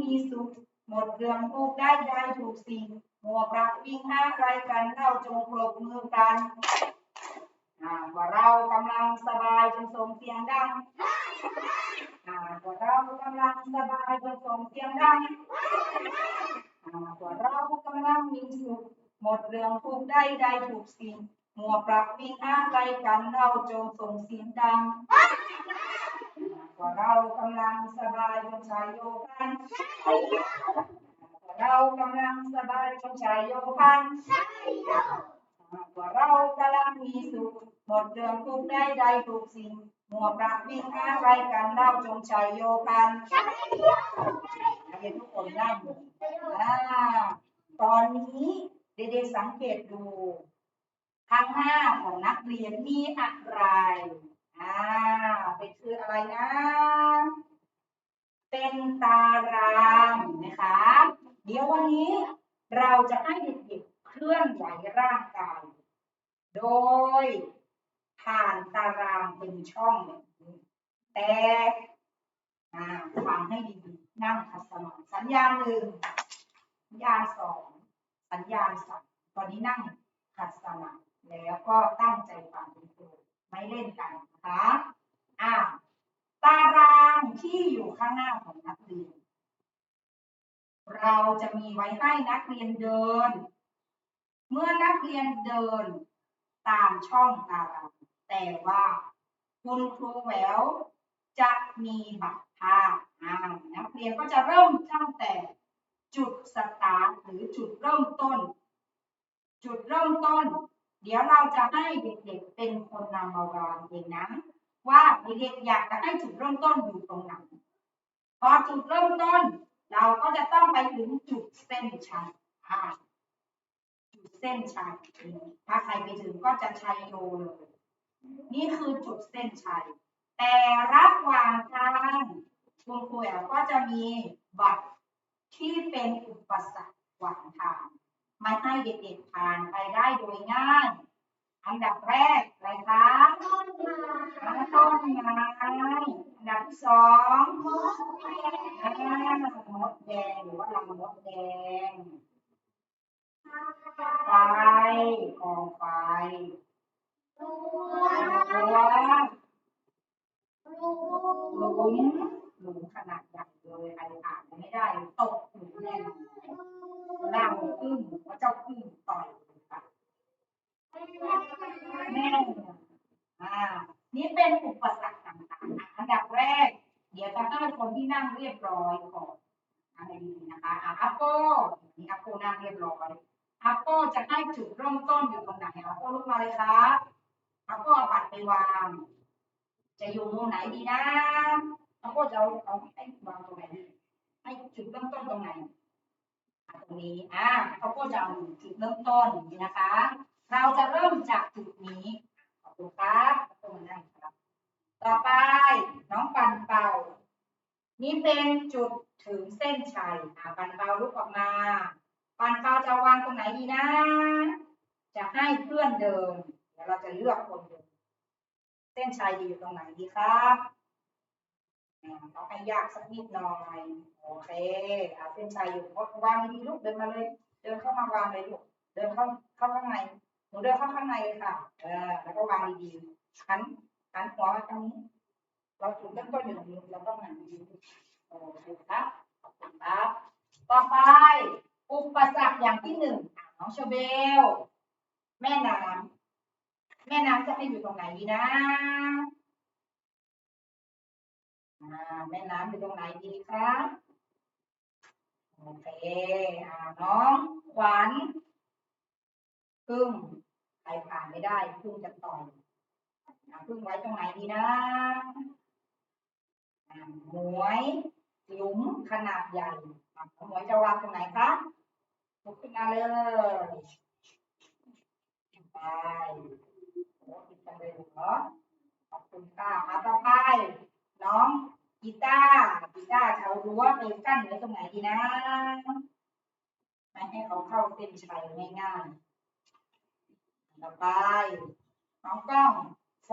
มีสุข หมดเรื่องทุกได้ได้ถูกสิ่งหัวประวิ่งห้าใครกันเล่าจงปรบมือกันว่าเรากำลังสบายจงส่งเสียงดังว่าเรากำลังสบายจงส่งเสียงดังว่าเรากำลังมีสุข หมดเรื่องทุกได้ได้ถูกสิ่งหัวประวิ่งห้าใครกันเล่าจงส่งเสียงดัง เรากำลังสบายจงชายโยกันว่เรากำลังสบายจงชายโยกันว่าเรากำลังมีสุขหมดเรื่องทุกได้ได้ทุกสิ่งมัวประวิ่งหาอะไรกันเล่าจงชายโยกันนักเรียนทุกคนนั่งอ่าตอนนี้เด็กๆสังเกตดูข้างหน้าของนักเรียนมีอะไร อ่า เป็นคืออะไรนะ เป็นตารางนะคะ เดี๋ยววันนี้เราจะให้เด็กๆเคลื่อนไหวร่างกาย โดยผ่านตารางเป็นช่องแบบนี้แต่อ่าฟังให้ดีๆนั่งขัดสมาธิสัญญาณหนึ่งสัญญาณสองสัญญาณสามตอนนี้นั่งขัดสมาธิแล้วก็ตั้งใจฟังคุณครูไม่เล่นกันนะคะอ่าตารางที่อยู่ข้างหน้าของนักเรียน เราจะมีไว้ให้นักเรียนเดิน เมื่อนักเรียนเดินตามช่องตารางแต่ว่าคุณครูแหววจะมีบัตรภาพอ่านักเรียนก็จะเริ่มตั้งแต่จุดสตาร์หรือจุดเริ่มต้น จุดเริ่มต้น เดี๋ยวเราจะให้เด็กๆเป็นคนนำมาวางเองนะว่าเด็กๆอยากจะให้จุดเริ่มต้นอยู่ตรงไหนพอจุดเริ่มต้น เราก็จะต้องไปถึงจุดเส้นชัยอ่าจุดเส้นชัย ถ้าใครไปถึงก็จะชัยโยเลยนี่คือจุดเส้นชัย แต่ระหว่างทางคุณครูแอ๋ก็จะมีบัตรที่เป็นอุปสรรคขวางทางไม่ให้เด็กๆผ่านไปได้โดยง่าย อันดับแรกอะไรคะต้นไม้ต้นไม้อันดับที่สองมดแดงมดแดงหรือว่ารังมดแดงไฟกองไฟตัวหลุมหลุมขนาดใหญ่เลยใครอ่านไม่ได้ตกหลุมแน่นอนล่างพึ่งพระเจ้าพึ่งต่อยค่ะ แน่อ่า นี่เป็นอุปสรรคต่างๆนะอันดับแรก เดี๋ยวจะให้ค นั่งเรียบร้อยก่อนอะไรดีๆนะคะอะอัปโปนี่อัปโปนั่งเรียบร้อยอัปโปจะให้จุดเริ่มต้นอยู่ตรงไหนอัปโปลุกมาเลยครับอัปโปเอาบัตรไปวาง จะอยู่มุมไหนดีนะอัปโปจะเอาเอาให้วางตรงไหนดีให้จุดเริ่มต้นตรงไหนตรงนี้อะอัปโปจะเอาจุดเริ่มต้นนี้นะคะ เราจะเริ่มจากจุดนี้ขอบคุณครับตรงนั้นครับ ต่อไปน้องปันเป่า นี่เป็นจุดถึงเส้นชัยอะปันเปาลุกออกมา ปันเปาจะวางตรงไหนดีนะ จะให้เพื่อนเดิน เดี๋ยวเราจะเลือกคนเดิน เส้นชัยดีอยู่ตรงไหนดีครับอ่าต้องให้ยากสักนิดหน่อย โอเคอะเส้นชัยอยู่วางดีลูกเดินมาเลย เดินเข้ามาวางเลยลูก เดินเข้าเข้าข้างใน หนูเดินเข้าข้างในเลยค่ะ เออ แล้วก็วางดีๆหันหันหัวมาตรงนี้ เราจุดเริ่มต้นอยู่ตรงนี้เราต้องหันดีโอเคครับขอบคุณครับ ต่อไป อุปสรรคอย่างที่หนึ่งน้องเชเบล แม่น้ำแม่น้ำจะให้อยู่ตรงไหนดีนะแม่น้ำอยู่ตรงไหนดีครับโอเคอน้องขวัญพึ่งใครผ่านไม่ได้พึ่งจะต่อยอะพึ่งไว้ตรงไหนดีนะ หมวยหลุมขนาดใหญ่หมวยจะวางตรงไหนคะลุกขึ้นมาเลยไปโอ้ติดกันเลยเหรอขอบคุณค่ะอาต่อไปน้องกีตาร์กีตาร์เอารั้วไปกั้นไว้ตรงไหนดีนะไม่ให้เขาเข้าเส้นชัยง่ายๆต่อไปน้องกล้องไฟ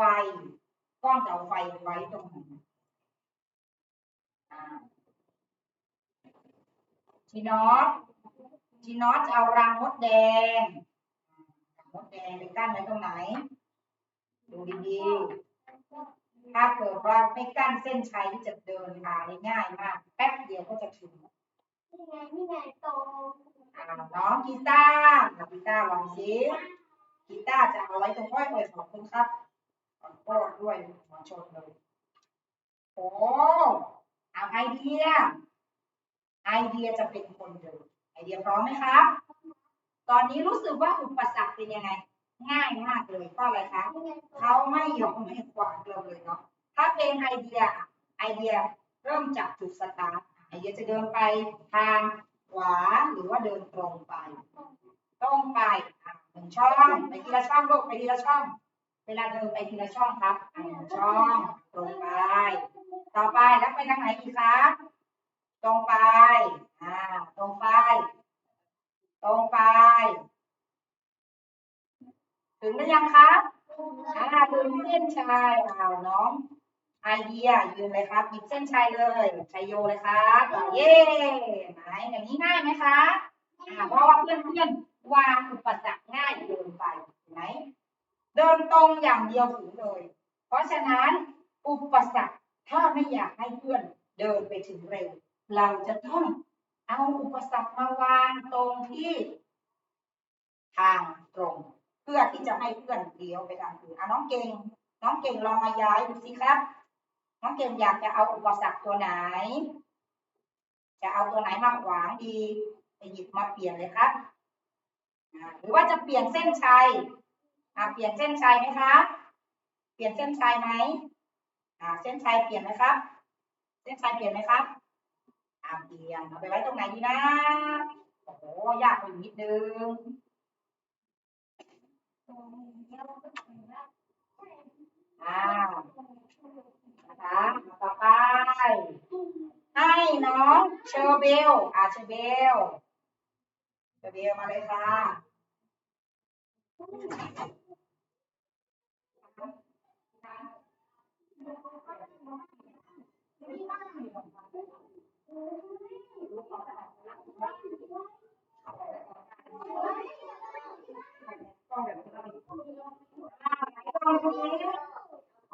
กล้องจะเอาไฟไว้ตรงไหน ทีนอตทีนอตจะเอารังมดแดงรังมดแดงไปกั้นไว้ตรงไหน ดูดีๆ ถ้าเกิดว่าไม่กั้นเส้นชัยที่จะเดินทางได้ง่ายมาก แป๊บเดียวก็จะถึงนี่ไงนี่ไงโตน้องกีตาร์น้องกีตาร์ลองสิกีตาร์จะเอาไว้ตรงก้อยเลยขอบคุณครับขอโทษด้วยหัวชนเลยโอ้เอาไอเดีย ไอเดียจะเป็นคนเดินไอเดียพร้อมไหมครับ ตอนนี้รู้สึกว่าอุปสรรคเป็นยังไง ง่ายมากเลยเพราะอะไรคะเขาไม่ยอมให้ขวางเราเลยเนาะถ้าเป็นไอเดียไอเดียเริ่มจากจุดสตาร์ทไอเดียจะเดินไปทางขวาหรือว่าเดินตรงไปตรงไปหนึ่งช่องไปทีละช่องลูกไปทีละช่อง เวลาเดินไปทีละช่องครับหนึ่งช่องตรงไป ต่อไปแล้วไปทางไหนอีกคะ ตรงไปอ่าตรงไป ตรงไป ถึงหรือยังคะอ่าดึงเส้นชัยเอาน้องไอเดียยืนเลยครับหยิบเส้นชัยเลยชัยโยเลยครับเย้ไหนอย่างนี้ง่ายไหมคะอ่าเพราะว่าเพื่อนเพื่อนๆวางอุปสรรคง่ายเดินไปเห็นไหมเดินตรงอย่างเดียวถึงเลย เพราะฉะนั้นอุปสรรคถ้าไม่อยากให้เพื่อนเดินไปถึงเร็ว เราจะต้องเอาอุปสรรคมาวางตรงที่ ทางตรง เพื่อที่จะให้เพื่อนเลี้ยวไปทางอื่นอะน้องเก่ง น้องเก่งลองมาย้ายดูสิครับ น้องเก่งอยากจะเอาอุปสรรคตัวไหน จะเอาตัวไหนมาขวางดีไปหยิบมาเปลี่ยนเลยครับหรือว่าจะเปลี่ยนเส้นชัยเปลี่ยนเส้นชัยไหมคะเปลี่ยนเส้นชัยไหมเส้นชัยเปลี่ยนไหมครับ เส้นชัยเปลี่ยนไหมครับ อ่าเตียนเอาไปไว้ตรงไหนดีนะ โอ้โหยากไปนิดนึงอ่านะคะต่อไป ให้น้องเชอร์เบลอ่าเชอร์เบลเชอร์เบลมาเลยค่ะ อ๋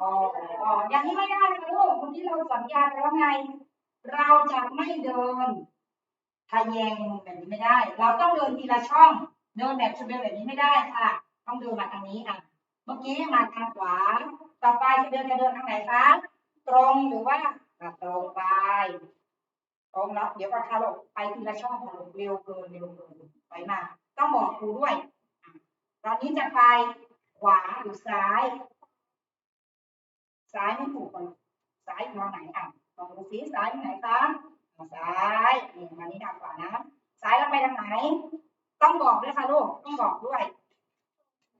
ออ๋ออย่างนี้ไม่ได้นะลูกคนที่เราสัญญากันแล้วไง เราจะไม่เดินทะแยงแบบนี้ไม่ได้ เราต้องเดินทีละช่อง เดินแบบชุดเดินแบบนี้ไม่ได้ค่ะ ต้องเดินมาทางนี้อะ เมื่อกี้มาทางขวา ต่อไปจะเดินจะเดินทางไหนคะ ตรงหรือว่าตรงไป ตรงแล้วเดี๋ยวก็ค่ะลูกไปทีละช่องค่ะลูกเร็วเกินเร็วเกินไปมาต้องบอกครูด้วย ตอนนี้จะไปขวาหรือซ้าย ซ้ายไม่ถูกกันซ้ายนอนไหนอะลองดูซิซ้ายไปไหนคะอะซ้ายนี่มานี่ทางขวานะซ้ายแล้วไปทางไหน ต้องบอกด้วยค่ะลูกต้องบอกด้วย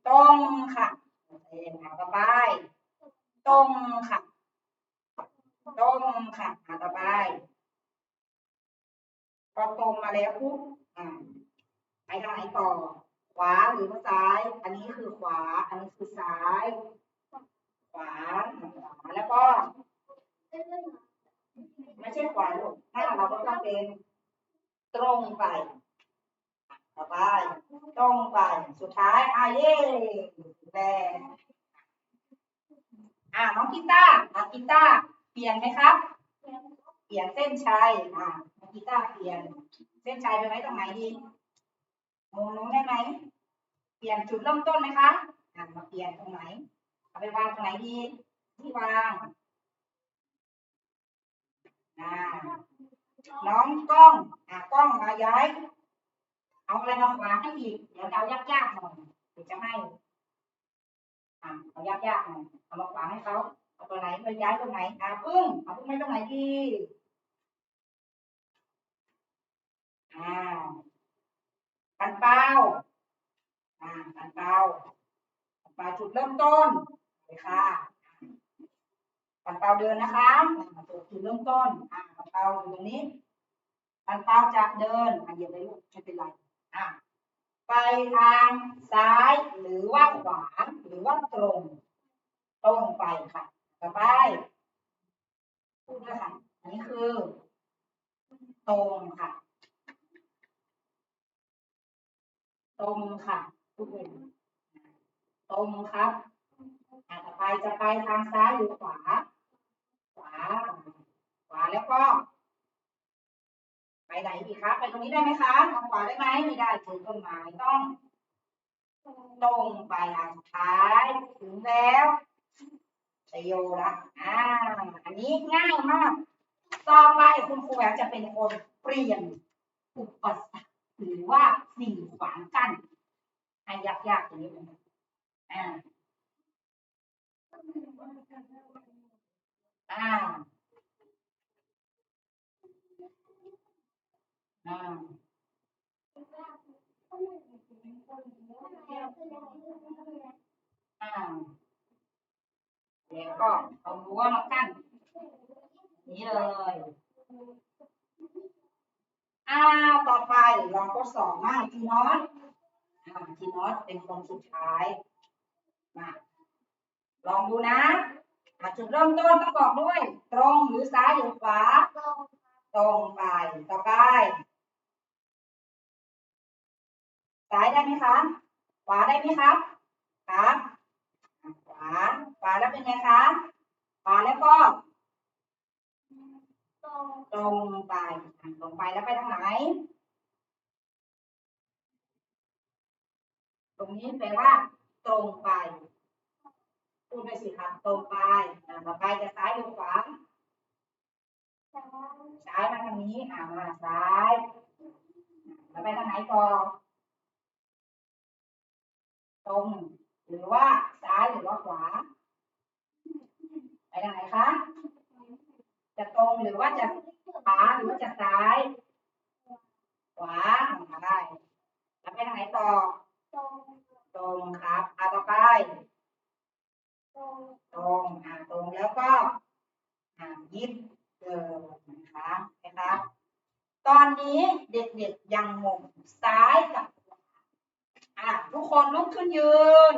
ตรงค่ะโอเคเอาต่อไปตรงค่ะตรงค่ะเอาต่อไป พอตรงมาแล้วปุ๊บอ่าไปทางไหนต่อ ขวาหรือว่าซ้าย อันนี้คือขวา อันนี้คือซ้าย ขวาขวาแล้วก็ไม่ใช่ขวาลูกหน้าเราก็ต้องเป็นตรงไปต่อไปตรงไป สุดท้ายอาเย่แบนอ่าน้องกีตาร์น้องกีตาร์เปลี่ยนไหมครับ เปลี่ยนเส้นชัยอ่า กีตาร์เปลี่ยน เส้นชัยไปไว้ตรงไหนดีมุมนู้นได้ไหม เปลี่ยนจุดเริ่มต้นไหมคะมาเปลี่ยนตรงไหน เอาไปวางตรงไหนดี ที่วางอ่าน้องกล้องอ่ากล้องมาย้าย เอาอะไรมาขวางให้อีก เดี๋ยวเอายากๆหน่อยเดี๋ยวจะให้อ่าเอายากๆหน่อยเอามาขวางให้เขาเอาตัวไหนไปย้ายตรงไหนอ่าพึ่งเอาพึ่งไว้ตรงไหนดี อ่าปันเป้าอ่าปันเป้าปันเป้าจุดเริ่มต้นเลยค่ะปันเป้าเดินนะคะจุดเริ่มต้นอ่าปันเป้าอยู่ตรงนี้ปันเป้าจะเดินอะเหยียบเลยลูกไม่เป็นไรอะไปทางซ้ายหรือว่าขวาหรือว่าตรงตรงไปค่ะต่อไปพูดด้วยค่ะอันนี้คือ ตรงค่ะ ตรงค่ะทุกคนตรงครับอะต่อไปจะไปทางซ้ายหรือขวา ขวา ขวาแล้วก็ ไปไหนอีกคะไปตรงนี้ได้ไหมคะทางขวาได้ไหมไม่ได้ถึงต้นไม้ต้อง ตรงไปทางสุดท้ายถึงแล้วชโยละอ่า อันนี้ง่ายมาก ต่อไปคุณครูแหววจะเป็นคนเปลี่ยนอุปสรรค หรือว่าสิ่งขวางกัน้นให้ยากๆอย่างนี้เลยอ่าอ่าอ่าอ่าแล้วก็เอารั้วมากั้นนี้เลย อ่าต่อไปลองทดสอบมาทีนอตอ่าทีนอตเป็นคนสุดท้ายมาลองดูนะอาจุดเริ่มต้นต้องบอกด้วย ตรงหรือซ้ายหรือขวา ตรงไปต่อไปซ้ายได้ไหมคะ ขวาได้ไหมครับครับขวาขวาแล้วเป็นไงคะขวาแล้วก็ ตรงไปตรงไปแล้วไปทางไหน ตรงนี้แปลว่า ตรงไปพูดไปสิครับตรงไปอะต่อไปจะซ้ายหรือขวาซ้ายมาทางนี้อ่ามาซ้ายแล้วไปทางไหนต่อตรง หรือว่าซ้ายหรือว่าขวา ไปทางไหนคะจะตรงหรือว่าจะ ขวาหรือว่าจะซ้าย ขวาอ่าได้แล้วไปทางไหนต่อ ตรงครับอ่าต่อไป ตรงอ่าตรงแล้วก็อ่ายิบเดิมนะคะนะคะตอนนี้เด็กๆยังงงซ้ายกับขวาอะทุกคนลุกขึ้นยืน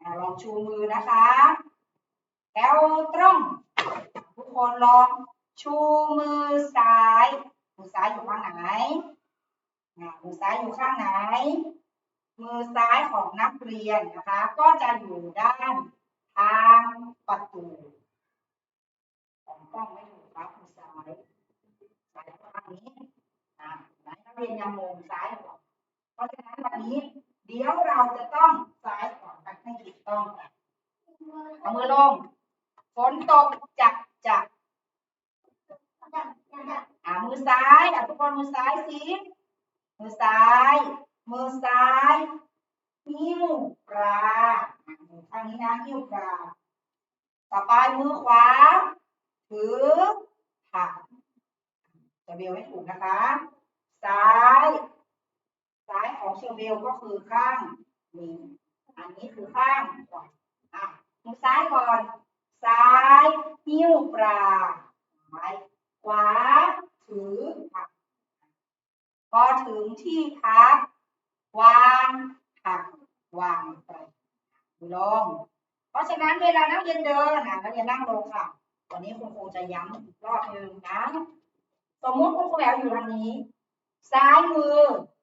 อะลองชูมือนะคะแถวตรงทุกคนลอง ชูมือซ้ายมือซ้ายอยู่ข้างไหนมือซ้ายอยู่ข้างไหน มือซ้ายของนักเรียนนะคะ ก็จะอยู่ด้านทางประตูของกล้องไม่ถูกครับมือซ้ายซ้ายข้างนี้นักเรียนยังงงซ้ายก่อนเพราะฉะนั้นวันนี้ เดี๋ยวเราจะต้องซ้ายก่อนกันให้ถูกต้องเอามือลงฝนตกจักจักอ่า มือซ้ายอะทุกคนมือซ้ายสิมือซ้าย มือซ้ายหิ้วปลาอะมือข้างนี้นะหิ้วปลาต่อไปมือขวาถือผักจะเบลให้ถูกนะคะ ซ้าย ซ้ายของเชอเบลก็คือข้างนี้อันนี้คือข้างขวาอะมือซ้ายก่อน ซ้ายหิ้วปลาไม้ขวา ถือผักพอถึงที่พัก วางผักวางไปลงเพราะฉะนั้นเวลานักเรียนเดินอะนักเรียนนั่งลงค่ะ วันนี้คุณครูจะย้ำอีกรอบหนึ่งนะ สมมติคุณครูแอลอยู่ทางนี้ ซ้ายมือ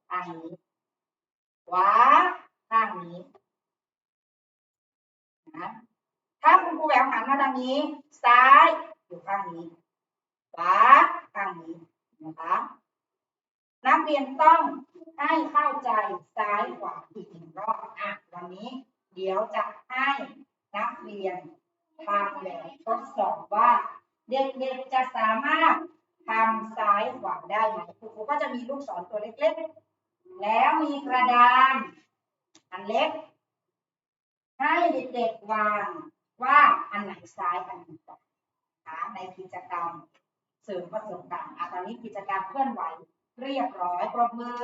ทางนี้ขวาข้างนี้นะถ้าคุณครูแหววหันมาทางนี้ ซ้ายอยู่ข้างนี้ ขวาข้างนี้นะคะ นักเรียนต้องให้เข้าใจซ้ายขวาอีกหนึ่งรอบอะวันนี้ เดี๋ยวจะให้นักเรียนทำแบบทดสอบว่า เด็กๆจะสามารถทำซ้ายขวาได้ไหมครูก็จะมีลูกศรตัวเล็กๆ แล้วมีกระดานอันเล็ก ให้เด็กๆวางว่าอันไหนซ้ายอันไหนขวาในกิจกรรม เสริมประสบการณ์อะตอนนี้กิจกรรมเคลื่อนไหว เรียบร้อยปรบมือ